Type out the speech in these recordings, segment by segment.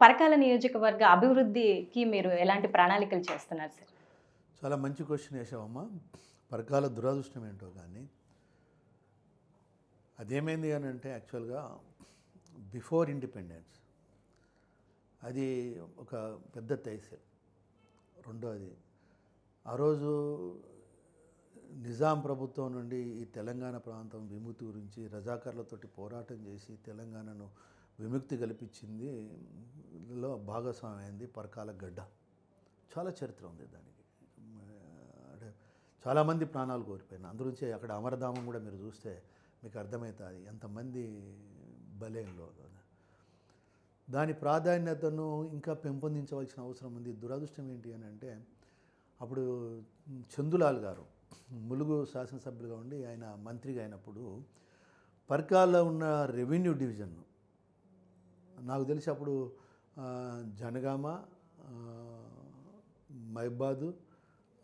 పరకాల నియోజకవర్గ అభివృద్ధికి మీరు ఎలాంటి ప్రణాళికలు చేస్తున్నారు సార్? చాలా మంచి క్వశ్చన్ వేసావమ్మా పరకాల దురదృష్టం ఏంటో కానీ అదేమైంది అని అంటే యాక్చువల్గా బిఫోర్ ఇండిపెండెన్స్ అది ఒక పెద్ద తైసెల్ రెండోది ఆ రోజు నిజాం ప్రభుత్వం నుండి ఈ తెలంగాణ ప్రాంతం విముక్తి గురించి రజాకర్లతోటి పోరాటం చేసి తెలంగాణను విముక్తి కల్పించింది లో భాగస్వామి అయింది పరకాల గడ్డ చాలా చరిత్ర ఉంది దానికి. అంటే చాలామంది ప్రాణాలు కోల్పోయినా అందులోంచి అక్కడ అమరధామం కూడా మీరు చూస్తే మీకు అర్థమవుతుంది ఎంతమంది బలేన్లో దాని ప్రాధాన్యతను ఇంకా పెంపొందించవలసిన అవసరం ఉంది. దురదృష్టం ఏంటి అని అంటే అప్పుడు చందులాల్ గారు ములుగు శాసనసభ్యులుగా ఉండి ఆయన మంత్రిగా అయినప్పుడు పర్కాల్లో ఉన్న రెవెన్యూ డివిజన్ నాకు తెలిసి అప్పుడు జనగామ మైబాదు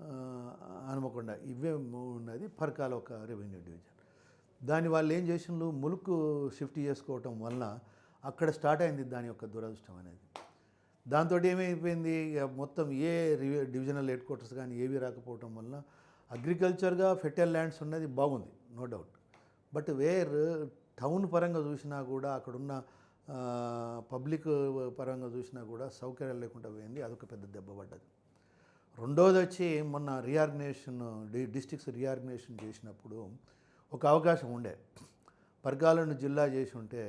అనుమకొండ హనుమకొండ ఇవే ఉన్నది పరకాల ఒక రెవెన్యూ డివిజన్. దాని వాళ్ళు ఏం చేసినారు ములుకు షిఫ్ట్ చేసుకోవటం వలన అక్కడ స్టార్ట్ అయింది దాని యొక్క దురదృష్టం అనేది. దాంతో ఏమైపోయింది? ఇక మొత్తం ఏ రివి- డివిజనల్ హెడ్ క్వార్టర్స్ కానీ ఏవి రాకపోవటం వలన అగ్రికల్చర్గా ఫెర్టైల్ ల్యాండ్స్ ఉన్నది బాగుంది no doubt. But where town పరంగా చూసినా కూడా అక్కడున్న పబ్లిక్ పరంగా చూసినా కూడా సౌకర్యాలు లేకుండా పోయింది. అదొక పెద్ద దెబ్బ పడ్డది. రెండోది వచ్చి మొన్న రీఆర్గనైజేషన్ డి డిస్టిక్స్ రీఆర్గనైజేషన్ చేసినప్పుడు ఒక అవకాశం ఉండే. పర్గాలను జిల్లా చేసి ఉంటే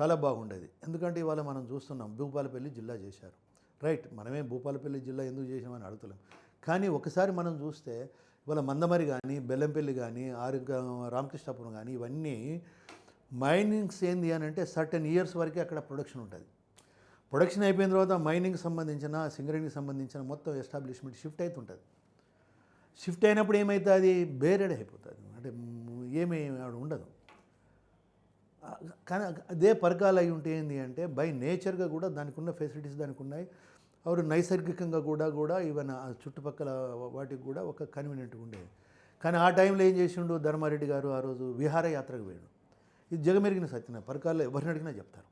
చాలా బాగుండేది. ఎందుకంటే ఇవాళ మనం చూస్తున్నాం భూపాలపల్లి జిల్లా చేశారు. రైట్ మనమే భూపాలపల్లి జిల్లా ఎందుకు చేసామని అడుగుతలేం. కానీ ఒకసారి మనం చూస్తే ఇవాళ మందమరి కానీ బెల్లంపల్లి కానీ ఆరు రామకృష్ణాపురం కానీ ఇవన్నీ మైనింగ్స్ ఏంది అని అంటే సర్టెన్ ఇయర్స్ వరకే అక్కడ ప్రొడక్షన్ ఉంటుంది. ప్రొడక్షన్ అయిపోయిన తర్వాత మైనింగ్కి సంబంధించిన సింగరింగ్కి సంబంధించిన మొత్తం ఎస్టాబ్లిష్మెంట్ షిఫ్ట్ అవుతుంటుంది షిఫ్ట్ అయినప్పుడు ఏమవుతుంది బేరెడ్ అయిపోతుంది. అంటే ఏమీ అక్కడ ఉండదు. కానీ అదే పరకాలు అయి ఉంటే ఏంటి అంటే బై నేచర్గా కూడా దానికి ఉన్న ఫెసిలిటీస్ దానికి ఉన్నాయి అవరు నైసర్గికంగా కూడా కూడా ఈవెన్ చుట్టుపక్కల వాటికి కూడా ఒక కన్వీనియంట్గా ఉండేది. కానీ ఆ టైంలో ఏం చేసిండు ధర్మారెడ్డి గారు? ఆ రోజు విహారయాత్రకు పోయాడు. ఇది జగమెరిగిన సత్యన పరికాల్లో ఎవరిని అడిగినా చెప్తారు.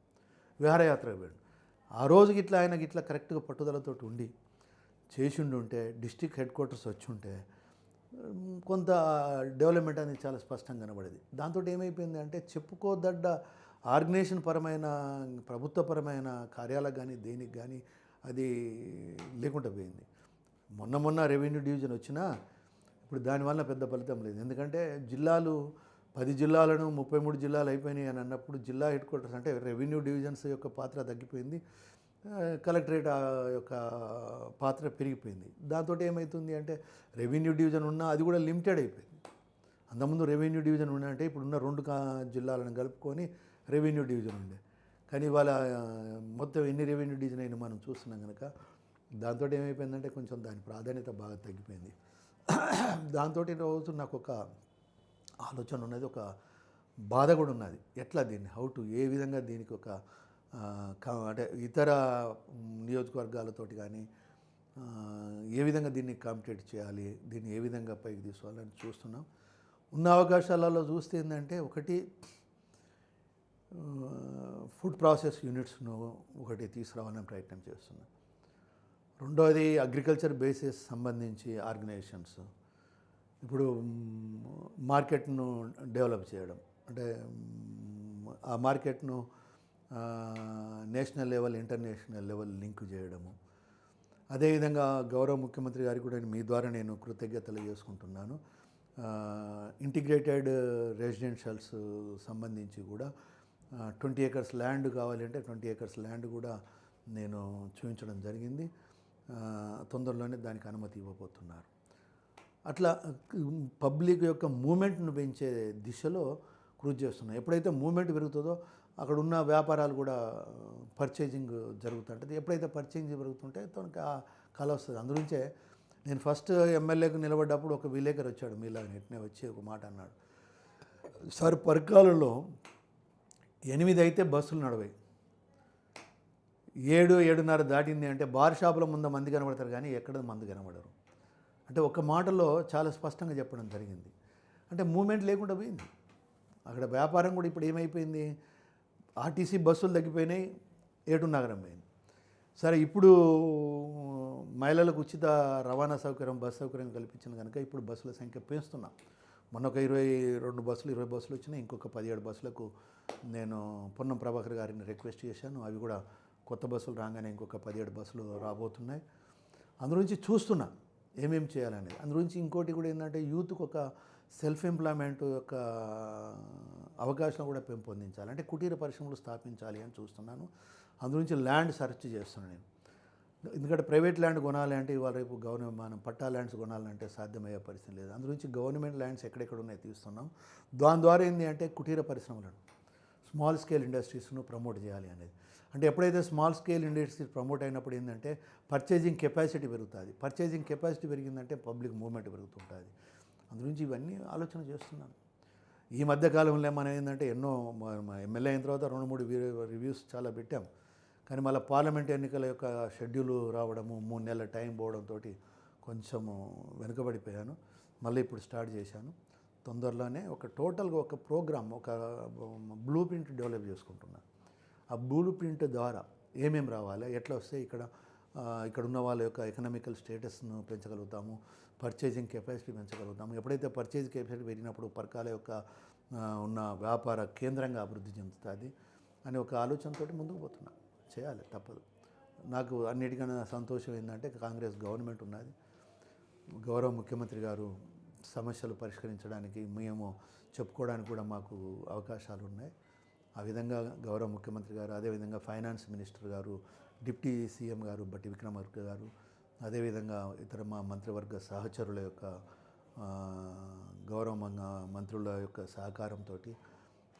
విహారయాత్రకు పోయాడు ఆ రోజుకి ఇట్లా ఆయనకి ఇట్లా కరెక్ట్గా పట్టుదలతో ఉండి చేసిండు ఉంటే డిస్టిక్ హెడ్ క్వార్టర్స్ వచ్చి ఉంటే కొంత డెవలప్మెంట్ అనేది చాలా స్పష్టంగా కనబడేది. దాంతో ఏమైపోయింది అంటే చెప్పుకోదడ్డ ఆర్గనైజేషన్ పరమైన ప్రభుత్వపరమైన కార్యాలకు కానీ దేనికి కానీ అది లేకుండా పోయింది. మొన్న మొన్న రెవెన్యూ డివిజన్ వచ్చినా ఇప్పుడు దానివల్ల పెద్ద ఫలితం లేదు. ఎందుకంటే జిల్లాలు పది జిల్లాలను ముప్పై మూడు జిల్లాలు అయిపోయినాయి అని అన్నప్పుడు జిల్లా హెడ్ క్వార్టర్స్ అంటే రెవెన్యూ డివిజన్స్ యొక్క పాత్ర తగ్గిపోయింది. కలెక్టరేట్ ఆ యొక్క పాత్ర పెరిగిపోయింది. దాంతో ఏమవుతుంది అంటే రెవెన్యూ డివిజన్ ఉన్నా అది కూడా లిమిటెడ్ అయిపోయింది. అంతకుముందు రెవెన్యూ డివిజన్ ఉండే ఇప్పుడున్న రెండు జిల్లాలను కలుపుకొని రెవెన్యూ డివిజన్ ఉండే. కానీ ఇవాళ మొత్తం ఎన్ని రెవెన్యూ డివిజన్ అయినా మనం చూస్తున్నాం కనుక దాంతో ఏమైపోయిందంటే కొంచెం దాని ప్రాధాన్యత బాగా తగ్గిపోయింది. దాంతో రోజు నాకు ఒక ఆలోచన ఉన్నది ఒక బాధ కూడా ఉన్నది. ఎట్లా దీన్ని? హౌ టు ఏ విధంగా దీనికి ఒక క- అంటే ఇతర నియోజకవర్గాలతోటి కానీ ఏ విధంగా దీన్ని కాంపిటేట్ చేయాలి? దీన్ని ఏ విధంగా పైకి తీసుకోవాలని చూస్తున్నాం. ఉన్న అవకాశాలలో చూస్తే ఏంటంటే ఒకటి ఫుడ్ ప్రాసెస్ యూనిట్స్ను ఒకటి తీసుకురావాలని ప్రయత్నం చేస్తున్నాం. రెండోది అగ్రికల్చర్ బేసిస్ సంబంధించి ఆర్గనైజేషన్స్ ఇప్పుడు మార్కెట్ను డెవలప్ చేయడం. అంటే ఆ మార్కెట్ను national level international level link చేయడము. అదేవిధంగా గౌరవ ముఖ్యమంత్రి గారికి కూడా మీ ద్వారా నేను కృతజ్ఞతలు చేసుకుంటున్నాను. ఇంటిగ్రేటెడ్ రెసిడెన్షియల్స్ సంబంధించి కూడా ట్వంటీ ఏకర్స్ ల్యాండ్ కావాలంటే ట్వంటీ ఏకర్స్ ల్యాండ్ కూడా నేను చూపించడం జరిగింది. తొందరలోనే దానికి అనుమతి ఇవ్వబోతున్నారు. అట్లా పబ్లిక్ యొక్క మూమెంట్ను పెంచే దిశలో కృషి చేస్తున్నాం ఎప్పుడైతే మూమెంట్ పెరుగుతుందో అక్కడ ఉన్న వ్యాపారాలు కూడా పర్చేజింగ్ జరుగుతుంటుంది. ఎప్పుడైతే పర్చేజింగ్ జరుగుతుంటే తనకి ఆ కళ వస్తుంది. అందుగురించే నేను ఫస్ట్ ఎమ్మెల్యేకి నిలబడ్డప్పుడు ఒక విలేకరు వచ్చాడు మీలా నెట్నే వచ్చి ఒక మాట అన్నాడు. సార్ పర్కాలలో ఎనిమిది అయితే బస్సులు నడవాయి ఏడు ఏడున్నర దాటింది అంటే బార్ షాపుల ముందు మంది కనబడతారు కానీ ఎక్కడ మంది కనబడరు. అంటే ఒక మాటలో చాలా స్పష్టంగా చెప్పడం జరిగింది. అంటే మూమెంట్ లేకుండా పోయింది. అక్కడ వ్యాపారం కూడా ఇప్పుడు ఏమైపోయింది? ఆర్టీసీ బస్సులు తగ్గిపోయినాయి ఏటు నగరం పోయింది. సరే ఇప్పుడు మహిళలకు ఉచిత రవాణా సౌకర్యం బస్సు సౌకర్యం కల్పించిన కనుక ఇప్పుడు బస్సుల సంఖ్య పెంచుతున్నాం. మొన్న ఒక ఇరవై రెండు బస్సులు ఇరవై బస్సులు వచ్చినాయి. ఇంకొక పదిహేడు బస్సులకు నేను పొన్నం ప్రభాకర్ గారిని రిక్వెస్ట్ చేశాను. అవి కూడా కొత్త బస్సులు రాగానే ఇంకొక పదిహేడు బస్సులు రాబోతున్నాయి. అందులోంచి చూస్తున్నా. ఏమేమి చేయాలనేది. అందులోంచి ఇంకోటి కూడా ఏంటంటే యూత్కి ఒక సెల్ఫ్ ఎంప్లాయ్మెంట్ యొక్క అవకాశం కూడా పెంపొందించాలి. అంటే కుటీర పరిశ్రమలు స్థాపించాలి అని చూస్తున్నాను. అందుగురించి ల్యాండ్ సెర్చ్ చేస్తున్నాను నేను. ఎందుకంటే ప్రైవేట్ ల్యాండ్ కొనాలి అంటే ఇవాళ రేపు గవర్నమెంట్ మనం పట్టా ల్యాండ్స్ కొనాలంటే సాధ్యమయ్యే పరిస్థితి లేదు. అందుగురించి గవర్నమెంట్ ల్యాండ్స్ ఎక్కడెక్కడ ఉన్నాయి తీస్తున్నాం. దాని ద్వారా ఏంటి అంటే కుటీర పరిశ్రమలను స్మాల్ స్కేల్ ఇండస్ట్రీస్ను ప్రమోట్ చేయాలి అనేది. అంటే ఎప్పుడైతే స్మాల్ స్కేల్ ఇండస్ట్రీస్ ప్రమోట్ అయినప్పుడు ఏంటంటే పర్చేజింగ్ కెపాసిటీ పెరుగుతుంది. పర్చేజింగ్ కెపాసిటీ పెరిగిందంటే పబ్లిక్ మూవ్మెంట్ పెరుగుతుంటుంది. అందుగురించి ఇవన్నీ ఆలోచన చేస్తున్నాను. ఈ మధ్య కాలంలో మనం ఏంటంటే ఎన్నో ఎమ్మెల్యే అయిన తర్వాత రెండు మూడు రివ్యూస్ చాలా పెట్టాం. కానీ మళ్ళీ పార్లమెంట్ ఎన్నికల యొక్క షెడ్యూల్ రావడము మూడు నెలల టైం పోవడంతో కొంచెము వెనుకబడిపోయాను. మళ్ళీ ఇప్పుడు స్టార్ట్ చేశాను. తొందరలోనే ఒక టోటల్గా ఒక ప్రోగ్రామ్ ఒక బ్లూ ప్రింట్ డెవలప్ చేసుకుంటున్నాను. ఆ బ్లూ ప్రింట్ ద్వారా ఏమేమి రావాలి? ఎట్లా వస్తే ఇక్కడ ఇక్కడ ఉన్న వాళ్ళ యొక్క ఎకనామికల్ స్టేటస్ను పెంచగలుగుతాము? Purchasing capacity పెంచగలుగుతాము? ఎప్పుడైతే పర్చేజ్ కెపాసిటీ పెరిగినప్పుడు పరకాల యొక్క ఉన్న వ్యాపార కేంద్రంగా అభివృద్ధి చెందుతుంది అనే ఒక ఆలోచనతోటి ముందుకు పోతున్నా. చేయాలి తప్పదు. నాకు అన్నిటికన్నా సంతోషం ఏంటంటే కాంగ్రెస్ గవర్నమెంట్ ఉన్నది. గౌరవ ముఖ్యమంత్రి గారు సమస్యలు పరిష్కరించడానికి మేము చెప్పుకోవడానికి కూడా మాకు అవకాశాలు ఉన్నాయి ఆ విధంగా గౌరవ ముఖ్యమంత్రి గారు అదేవిధంగా ఫైనాన్స్ మినిస్టర్ గారు డిప్టీ సీఎం గారు బట్టి విక్రమార్క గారు అదేవిధంగా ఇతర మా మంత్రివర్గ సహచరుల యొక్క గౌరవ మంత్రుల యొక్క సహకారంతో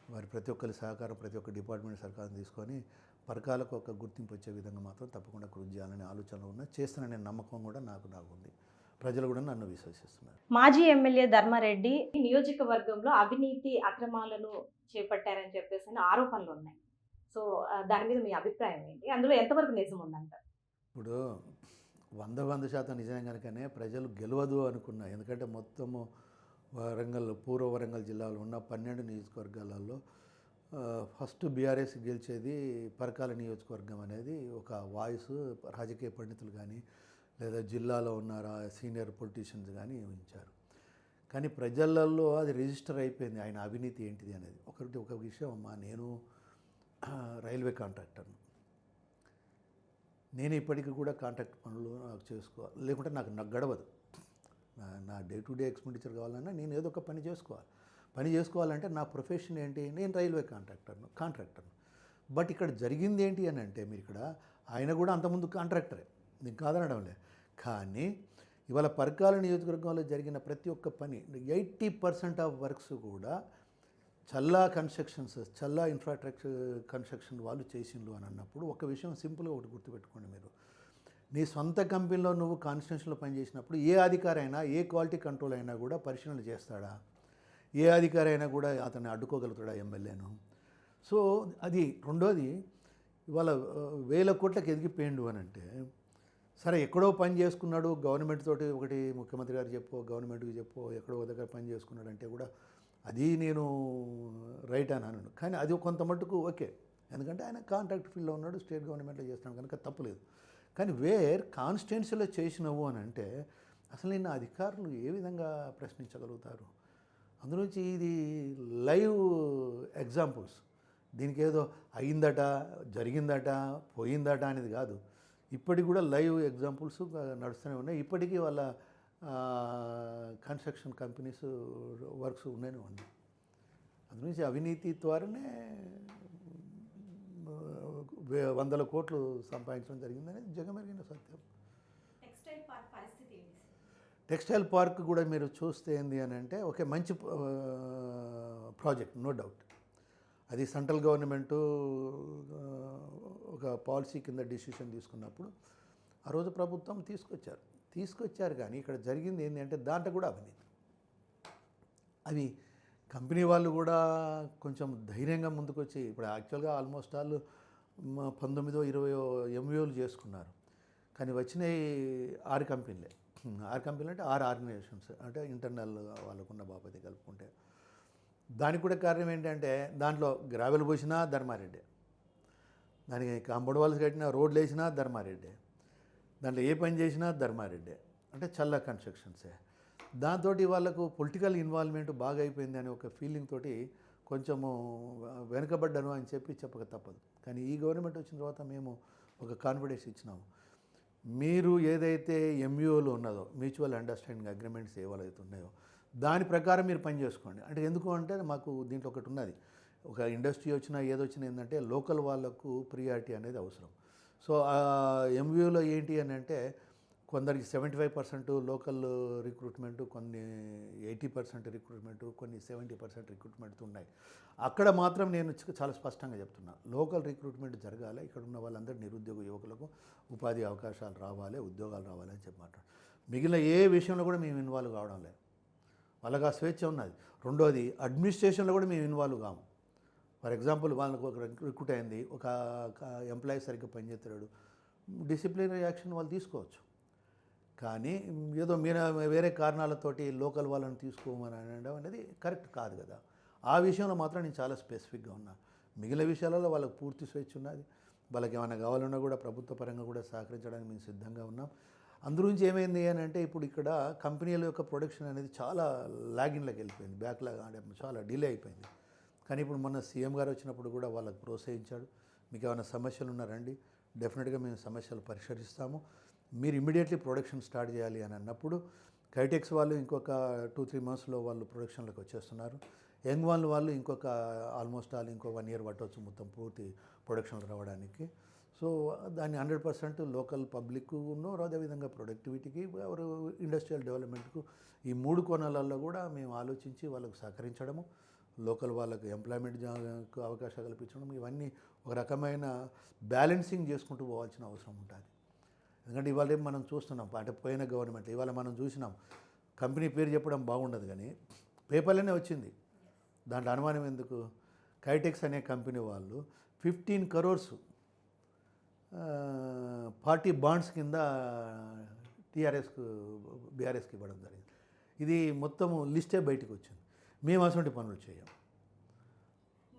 వారి ప్రతి ఒక్కరి సహకారం ప్రతి ఒక్క డిపార్ట్మెంట్ సహకారం తీసుకొని పరకాలకు ఒక గుర్తింపు వచ్చే విధంగా మాత్రం తప్పకుండా కృషి చేయాలనే ఆలోచనలో ఉన్న చేస్తున్న నమ్మకం కూడా నాకు నాకు ఉంది ప్రజలు కూడా నన్ను విశ్వసిస్తున్నారు. మాజీ ఎమ్మెల్యే ధర్మారెడ్డి నియోజకవర్గంలో అవినీతి అక్రమాలను చేపట్టారని చెప్పేసి అని ఆరోపణలు ఉన్నాయి. సో దాని మీద మీ అభిప్రాయం ఏంటి? అందులో ఎంతవరకు నిజం ఉందంట? ఇప్పుడు వంద వంద శాతం నిజం కనుకనే ప్రజలు గెలవదు అనుకున్నా ఎందుకంటే మొత్తము వరంగల్ పూర్వ వరంగల్ జిల్లాలో ఉన్న పన్నెండు నియోజకవర్గాలలో ఫస్ట్ బీఆర్ఎస్ గెలిచేది పరకాల నియోజకవర్గం అనేది ఒక వాయిస్ రాజకీయ పండితులు కానీ లేదా జిల్లాలో ఉన్నారా సీనియర్ పొలిటీషియన్స్ కానీ ఊహించారు కానీ ప్రజలలో అది రిజిస్టర్ అయిపోయింది. ఆయన అవినీతి ఏంటిది అనేది. ఒకటి ఒక విషయం అమ్మా నేను రైల్వే కాంట్రాక్టర్ను. నేను ఇప్పటికీ కూడా కాంట్రాక్ట్ పనులు నాకు చేసుకోవాలి లేకుంటే నాకు నాకు గడవదు. నా నా డే టు డే ఎక్స్పెండిచర్ కావాలన్నా నేను ఏదో ఒక పని చేసుకోవాలి. పని చేసుకోవాలంటే నా ప్రొఫెషన్ ఏంటి? నేను రైల్వే కాంట్రాక్టర్ను కాంట్రాక్టర్ను. బట్ ఇక్కడ జరిగింది ఏంటి అని అంటే మీరు ఇక్కడ ఆయన కూడా అంతకుముందు కాంట్రాక్టరే. నేను కాదనడంలే కానీ ఇవాళ పర్కాల నియోజకవర్గంలో జరిగిన ప్రతి ఒక్క పని ఎయిటీ పర్సెంట్ ఆఫ్ వర్క్స్ కూడా Challa constructions Challa infrastructure construction వాళ్ళు చేసిండ్రు అని అన్నప్పుడు ఒక విషయం సింపుల్గా ఒకటి గుర్తుపెట్టుకోండి మీరు. నీ సొంత కంపెనీలో నువ్వు కాన్స్టిట్యూషన్లో పనిచేసినప్పుడు ఏ అధికారి అయినా ఏ క్వాలిటీ కంట్రోల్ అయినా కూడా పరిశీలన చేస్తాడా? ఏ అధికారి అయినా కూడా అతన్ని అడ్డుకోగలుగుతాడా ఎమ్మెల్యేను? సో అది రెండోది ఇవాళ వేల కోట్లకు ఎదిగిపోయిండు అని అంటే సరే ఎక్కడో పని చేసుకున్నాడు గవర్నమెంట్ తోటి ఒకటి ముఖ్యమంత్రి గారు చెప్పో గవర్నమెంట్కి చెప్పో ఎక్కడో దగ్గర పని చేసుకున్నాడు అంటే కూడా అది నేను రైట్ అని అనను కానీ అది కొంత మట్టుకు ఓకే. ఎందుకంటే ఆయన కాంట్రాక్ట్ ఫీల్డ్లో ఉన్నాడు స్టేట్ గవర్నమెంట్లో చేస్తున్నాడు కనుక తప్పలేదు. కానీ వేర్ కాన్స్టిట్యున్సీలో చేసినవు అని అంటే అసలు నిన్న అధికారులు ఏ విధంగా ప్రశ్నించగలుగుతారు? అందులోంచి ఇది లైవ్ ఎగ్జాంపుల్స్. దీనికి ఏదో అయిందట జరిగిందట పోయిందట అనేది కాదు. ఇప్పటికి కూడా లైవ్ ఎగ్జాంపుల్స్ నడుస్తూనే ఉన్నాయి. ఇప్పటికీ వాళ్ళ కన్స్ట్రక్షన్ కంపెనీస్ వర్క్స్ ఉన్నాయని ఉన్నాయి. అందునుంచి అవినీతి ద్వారానే వందల కోట్లు సంపాదించడం జరిగిందనేది జగమెరిగిన సత్యం. పార్క్ టెక్స్టైల్ పార్క్ కూడా మీరు చూస్తే ఏంది అని అంటే ఒకే మంచి ప్రాజెక్ట్ నో డౌట్. అది సెంట్రల్ గవర్నమెంట్ ఒక పాలసీ కింద డిసిషన్ తీసుకున్నప్పుడు ఆ రోజు ప్రభుత్వం తీసుకొచ్చారు. తీసుకొచ్చారు కానీ ఇక్కడ జరిగింది ఏంటంటే దాంట్లో కూడా అవినీతి. అవి కంపెనీ వాళ్ళు కూడా కొంచెం ధైర్యంగా ముందుకొచ్చి ఇప్పుడు యాక్చువల్గా ఆల్మోస్ట్ ఆల్ పంతొమ్మిదో ఇరవయో ఎంఓలు చేసుకున్నారు. కానీ వచ్చినాయి ఆరు కంపెనీలే. ఆరు కంపెనీలు అంటే ఆరు ఆర్గనైజేషన్స్ అంటే ఇంటర్నల్ వాళ్ళకున్న బాపతి కలుపుకుంటే. దానికి కూడా కారణం ఏంటంటే దాంట్లో గ్రావెల్ పోసినా ధర్మారెడ్డి. దానికి కాంపౌండ్ వాల్స్ కట్టినా రోడ్లు వేసినా ధర్మారెడ్డే. దాంట్లో ఏ పని చేసినా ధర్మారెడ్డే. అంటే చల్ల కన్స్ట్రక్షన్సే. దాంతో వాళ్ళకు పొలిటికల్ ఇన్వాల్వ్మెంట్ బాగా అయిపోయింది అనే ఒక ఫీలింగ్ తోటి కొంచెము వెనుకబడ్డాను అని చెప్పి చెప్పక తప్పదు. కానీ ఈ గవర్నమెంట్ వచ్చిన తర్వాత మేము ఒక కాన్ఫిడెన్స్ ఇచ్చినాము. మీరు ఏదైతే ఎంయూఓలో ఉన్నదో మ్యూచువల్ అండర్స్టాండింగ్ అగ్రిమెంట్స్ ఏవైతే ఉన్నాయో దాని ప్రకారం మీరు పని చేసుకోండి. అంటే ఎందుకు అంటే మాకు దీంట్లో ఒకటి ఉన్నది. ఒక ఇండస్ట్రీ వచ్చినా ఏదొచ్చినా ఏంటంటే లోకల్ వాళ్ళకు ప్రియారిటీ అనేది అవసరం. సో ఎంవ్యూలో ఏంటి అని అంటే కొందరికి seventy five percent local recruitment కొన్ని ఎయిటీ పర్సెంట్ రిక్రూట్మెంట్ కొన్ని సెవెంటీ పర్సెంట్ రిక్రూట్మెంట్ ఉన్నాయి. అక్కడ మాత్రం నేను చాలా స్పష్టంగా చెప్తున్నా. లోకల్ రిక్రూట్మెంట్ జరగాలి. ఇక్కడ ఉన్న వాళ్ళందరూ నిరుద్యోగ యువకులకు ఉపాధి అవకాశాలు రావాలి ఉద్యోగాలు రావాలి అని చెప్పి మాట్లాడు. మిగిలిన ఏ విషయంలో కూడా మేము ఇన్వాల్వ్ కావడం లేదు. వాళ్ళకి ఆ స్వేచ్ఛ ఉన్నది. రెండోది అడ్మినిస్ట్రేషన్లో కూడా మేము ఇన్వాల్వ్ కాము. ఫర్ ఎగ్జాంపుల్ వాళ్ళకు ఒక రిక్రూట్ అయింది ఒక ఎంప్లాయీ సరిగ్గా పనిచేస్తున్నాడు డిసిప్లినరీ యాక్షన్ వాళ్ళు తీసుకోవచ్చు. కానీ ఏదో మీరు వేరే కారణాలతోటి లోకల్ వాళ్ళని తీసుకోమని అనడం అనేది కరెక్ట్ కాదు కదా. ఆ విషయంలో మాత్రం నేను చాలా స్పెసిఫిక్గా ఉన్నా. మిగిలిన విషయాలలో వాళ్ళకి పూర్తి స్వేచ్ఛ ఉన్నది. వాళ్ళకి ఏమైనా కావాలన్నా కూడా ప్రభుత్వ పరంగా కూడా సహకరించడానికి మేము సిద్ధంగా ఉన్నాం. అందుగురించి ఏమైంది అని అంటే ఇప్పుడు ఇక్కడ కంపెనీల యొక్క ప్రొడక్షన్ అనేది చాలా లాగిన్లోకి వెళ్ళిపోయింది. బ్యాక్లాగ్ అంటే చాలా డిలే అయిపోయింది. కానీ ఇప్పుడు మొన్న సీఎం గారు వచ్చినప్పుడు కూడా వాళ్ళకి ప్రోత్సహించాడు. మీకు ఏమైనా సమస్యలు ఉన్నారండి డెఫినెట్గా మేము సమస్యలు పరిష్కరిస్తాము. మీరు ఇమీడియట్లీ ప్రొడక్షన్ స్టార్ట్ చేయాలి అని అన్నప్పుడు కైటెక్స్ వాళ్ళు ఇంకొక టూ త్రీ మంత్స్లో వాళ్ళు ప్రొడక్షన్లోకి వచ్చేస్తున్నారు. యంగ్ వాళ్ళు వాళ్ళు ఇంకొక ఆల్మోస్ట్ ఆల్ ఇంకో వన్ ఇయర్ పట్టవచ్చు మొత్తం పూర్తి ప్రొడక్షన్ రావడానికి. సో దాన్ని హండ్రెడ్ పర్సెంట్ లోకల్ పబ్లిక్ను అదేవిధంగా ప్రొడక్టివిటీకి ఎవరు ఇండస్ట్రియల్ డెవలప్మెంట్కు ఈ మూడు కోణాలలో కూడా మేము ఆలోచించి వాళ్ళకు సహకరించడము లోకల్ వాళ్ళకు ఎంప్లాయ్మెంట్ అవకాశం అవకాశాలు కల్పించడం ఇవన్నీ ఒక రకమైన బ్యాలెన్సింగ్ చేసుకుంటూ పోవాల్సిన అవసరం ఉంటుంది. ఎందుకంటే ఇవాళ మనం చూస్తున్నాం అంటే పోయిన గవర్నమెంట్ ఇవాళ మనం చూసినాం కంపెనీ పేరు చెప్పడం బాగుండదు కానీ పేపర్లోనే వచ్చింది. దాంట్లో అనుమానం ఎందుకు? కైటెక్స్ అనే కంపెనీ వాళ్ళు ఫిఫ్టీన్ కరోర్స్ పార్టీ బాండ్స్ కింద టీఆర్ఎస్కు బీఆర్ఎస్కి ఇవ్వడం జరిగింది. ఇది మొత్తము లిస్టే బయటకు వచ్చింది మేము అటువంటి పనులు చేయం.